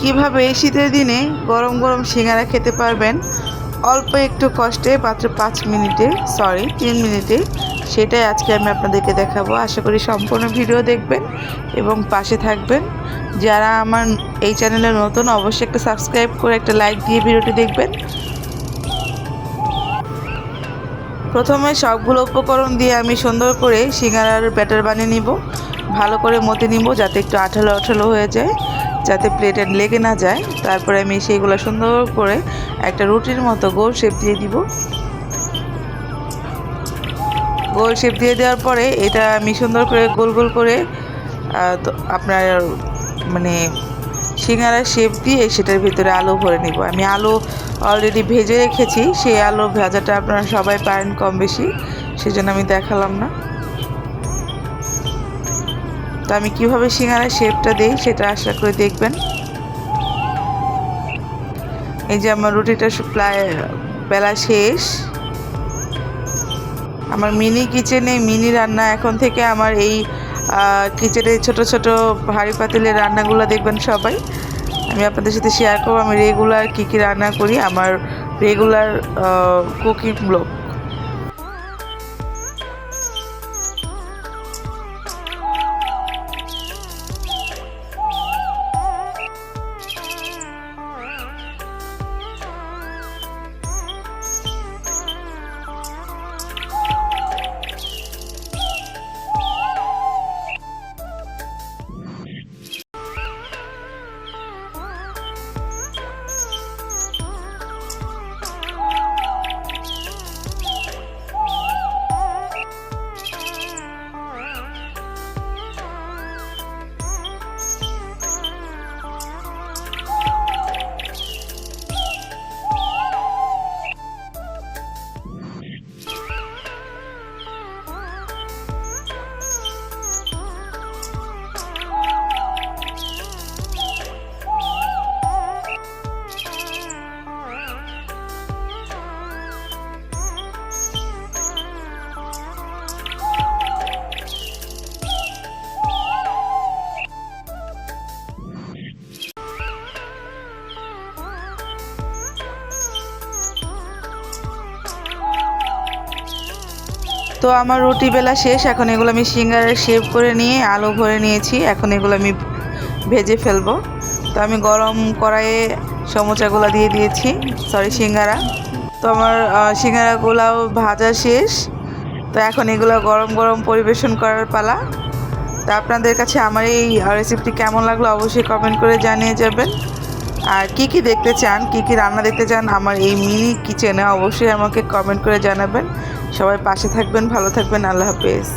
কীভাবে শীতের দিনে গরম গরম সিঙ্গারা খেতে পারবেন? অল্প একটু কষ্টে, মাত্র পাঁচ মিনিটে সরি তিন মিনিটে। সেটাই আজকে আমি আপনাদেরকে দেখাবো। আশা করি সম্পূর্ণ ভিডিও দেখবেন এবং পাশে থাকবেন। যারা আমার এই চ্যানেলে নতুন, অবশ্যই একটা সাবস্ক্রাইব করে, একটা লাইক দিয়ে ভিডিওটি দেখবেন। প্রথমে সবগুলো উপকরণ দিয়ে আমি সুন্দর করে সিঙ্গারার ব্যাটার বানিয়ে নিব। ভালো করে মতে নিব যাতে একটু আঠালো আঠালো হয়ে যায়। যাতে প্লেটে লেগে না যায়। তারপরে আমি সেইগুলো সুন্দর করে একটা রুটির মতো গোল শেপ দিয়ে দিব। গোল শেপ দিয়ে দেওয়ার পরে এটা আমি সুন্দর করে গোল গোল করে আপনার মানে সিঙ্গারার শেপ দিয়ে সেটার ভিতরে আলু ভরে নিব। আমি আলু অলরেডি ভেজে রেখেছি। সেই আলু ভাজাটা আপনারা সবাই পারেন কম বেশি। সেজন্য আমি দেখালাম না। তো আমি কীভাবে সিঙ্গারার শেপটা দিই সেটা আশা করে দেখবেন। এই যে আমার রুটিটা প্রায়, বেলা শেষ। আমার মিনি কিচেনে, মিনি রান্না এখন থেকে আমার এই কিচেনে ছোট ছোট হাঁড়ি পাতিলের রান্নাগুলো দেখবেন সবাই। আমি আপনাদের সাথে শেয়ার করব, আমি রেগুলার কী কী রান্না করি, আমার রেগুলার কুকিং ব্লগ তো আমার রুটি বেলা শেষ, এখন এগুলো আমি সিঙ্গারের শেপ করে নিয়ে, আলু ভরে নিয়েছি, এখন এগুলো আমি ভেজে ফেলব। তো আমি গরম কড়াইয়ে সমোচাগুলো দিয়ে দিয়েছি সরি সিঙ্গারা। তো আমার সিঙ্গারাগুলাও ভাজা শেষ। তো এখন এগুলো গরম গরম পরিবেশন করার পালা। তা আপনাদের কাছে আমার এই রেসিপিটি কেমন লাগল অবশ্যই কমেন্ট করে জানিয়ে যাবেন। আর কি কি দেখতে চান, কি কি রান্না দেখতে চান, আমার এই মিনি কিচেনে অবশ্যই আমাকে কমেন্ট করে জানাবেন। সবাই পাশে থাকবেন ভালো থাকবেন আল্লাহ হাফেজ।